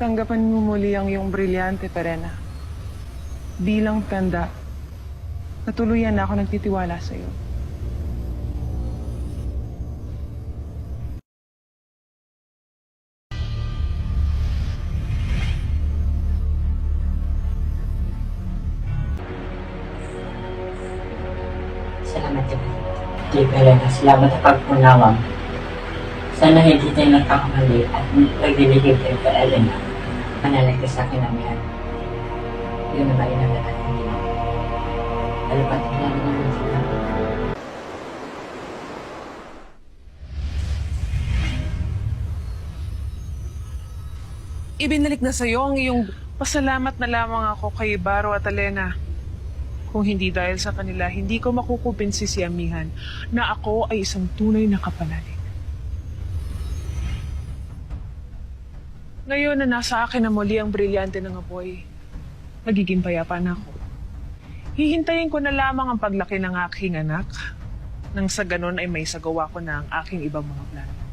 Tanggapan mo muli ang iyong brilyante, Perena. Bilang tanda, natuluyan na ako nagtitiwala sa iyo. Salamat. Kay Elena, salamat sa pagpunawa mo. Sana hindi tayo nagkakamali at pagdiligid kayo kay Elena. Manalagay sa akin ang yan. Yun na ba inagalan ko nila? Alapat na lang naman sila. Ibinalik na sa iyo ang iyong pasalamat na lamang ako kay Baro at Alena. Kung hindi dahil sa kanila, hindi ko makukumpinsi si Amihan na ako ay isang tunay na kapanalig. Ngayon na nasa akin na muli ang brilyante ng apoy, magiging payapa na ako. Hihintayin ko na lamang ang paglaki ng aking anak nang sa ganon ay may sagawa ko na ang aking ibang mga plano.